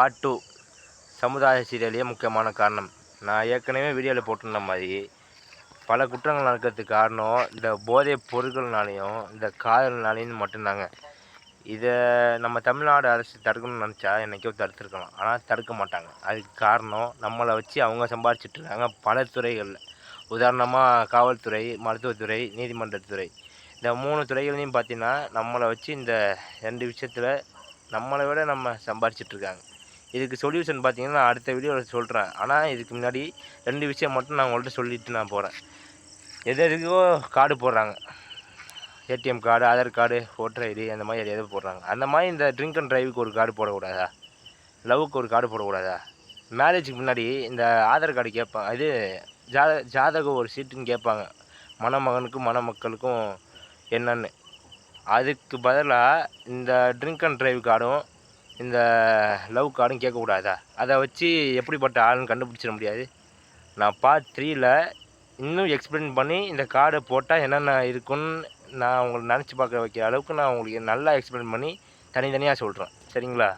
Part two சமுதாய சீரியலே முக்கியமான காரணம். நான் ஏற்கனவே வீடியோவில் போட்டிருந்த மாதிரி பல குற்றங்கள் நடக்கிறதுக்கு காரணம் இந்த போதைப் பொருட்கள்னாலையும் இந்த காதல்னாலையும் மட்டும்தாங்க. இதை நம்ம தமிழ்நாடு அரசு தடுக்கணும்னு நினச்சா என்றைக்கோ தடுத்துருக்கலாம். ஆனால் தடுக்க மாட்டாங்க. அதுக்கு காரணம் நம்மளை வச்சு அவங்க சம்பாதிச்சிட்ருக்காங்க பல துறைகளில். உதாரணமாக காவல்துறை மருத்துவத்துறை நீதிமன்றத்துறை. இந்த மூணு துறைகளையும் பார்த்திங்கன்னா நம்மளை வச்சு இந்த ரெண்டு விஷயத்தில் நம்மளை விட நம்ம சம்பாதிச்சிட்டுருக்காங்க இதுக்கு சொல்யூஷன் பார்த்தீங்கன்னா நான் அடுத்த வீடியோவில் சொல்கிறேன் ஆனால் இதுக்கு முன்னாடி ரெண்டு விஷயம் மட்டும் நான் உங்கள்கிட்ட சொல்லிட்டு நான் போகிறேன் எது எதுக்கோ கார்டு போடுறாங்க. ATM card Aadhaar card voter ID அந்த மாதிரி எது போடுறாங்க. அந்த மாதிரி இந்த ட்ரிங்க் அண்ட் ட்ரைவுக்கு ஒரு கார்டு போடக்கூடாதா? லவ்வுக்கு ஒரு கார்டு போடக்கூடாதா? மேரேஜுக்கு முன்னாடி இந்த ஆதார் கார்டு கேட்பாங்க இது ஜாத ஜாதகம் ஒரு சீட்டுன்னு கேட்பாங்க மணமகனுக்கும் மணமக்களுக்கும் என்னன்னு. அதுக்கு பதிலாக இந்த ட்ரிங்க் அண்ட் ட்ரைவ் கார்டும் இந்த லவ் கார்டும் கேட்கக்கூடாதா? அதை வச்சு எப்படிப்பட்ட ஆளுன்னு கண்டுபிடிச்சிட முடியாது. நான் பார்ட் த்ரீயில் இன்னும் எக்ஸ்பிளைன் பண்ணி இந்த கார்டை போட்டால் என்னென்ன இருக்குன்னு நான் உங்களை நினச்சி பார்க்க வைக்கிற அளவுக்கு நான் உங்களுக்கு நல்லா எக்ஸ்பிளைன் பண்ணி தனித்தனியாக சொல்கிறேன் சரிங்களா?